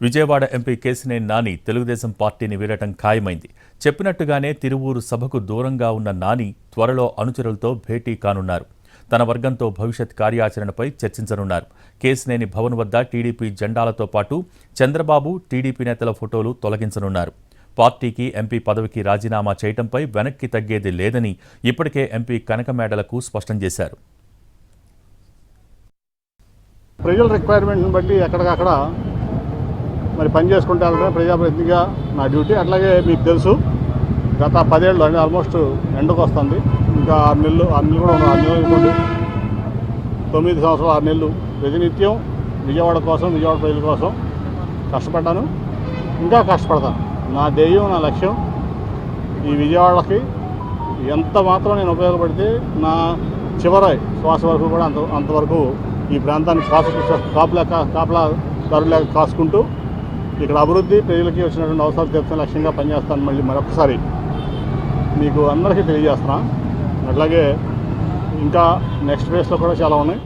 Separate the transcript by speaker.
Speaker 1: Vijayawada MP Kesineni Nani Telugu Desam పార్టీని వీడటం ఖాయమైంది. చెప్పినట్టుగానే తిరువూరు సభకు దూరంగా ఉన్న నాని త్వరలో అనుచరులతో భేటీ కానున్నారు. తన వర్గంతో భవిష్యత్ కార్యాచరణపై చర్చించనున్నారు. కేసినేని భవన్ వద్ద టీడీపీ జెండాలతో పాటు చంద్రబాబు టీడీపీ నేతల ఫోటోలు తొలగించనున్నారు. పార్టీకి ఎంపీ పదవికి రాజీనామా చేయటంపై వెనక్కి తగ్గేది లేదని ఇప్పటికే ఎంపీ కనకమేడలకు స్పష్టం చేశారు.
Speaker 2: ప్రజల రిక్వైర్మెంట్ని బట్టి ఎక్కడికక్కడ మరి పని చేసుకుంటే వెళ్ళడమే ప్రజాప్రతినిధిగా నా డ్యూటీ. అట్లాగే మీకు తెలుసు గత పదేళ్ళు అంటే ఆల్మోస్ట్ ఎండకు వస్తుంది. ఇంకా ఆరు నెలలు ఆరు నెలలు కూడా ఆరు నెలలు అనుకోండి. తొమ్మిది సంవత్సరాలు ఆరు నెలలు. ప్రతినిత్యం విజయవాడ కోసం విజయవాడ ప్రజల కోసం కష్టపడ్డాను. ఇంకా కష్టపడతాను. నా ధ్యేయం నా లక్ష్యం ఈ విజయవాడకి ఎంత మాత్రం నేను ఉపయోగపడితే నా చివరి శ్వాస వరకు కూడా అంత అంతవరకు ఈ ప్రాంతాన్ని కాసు కాపులా కాపలా దారులా కాసుకుంటూ ఇక్కడ అభివృద్ధి ప్రజలకి వచ్చినటువంటి అవసరాలు తీర్చడం లక్ష్యంగా పనిచేస్తాను మళ్ళీ మరొకసారి. మీకు అందరికీ తెలియజేస్తున్నా. అట్లాగే ఇంకా నెక్స్ట్ ఫేస్లో కూడా చాలా ఉన్నాయి.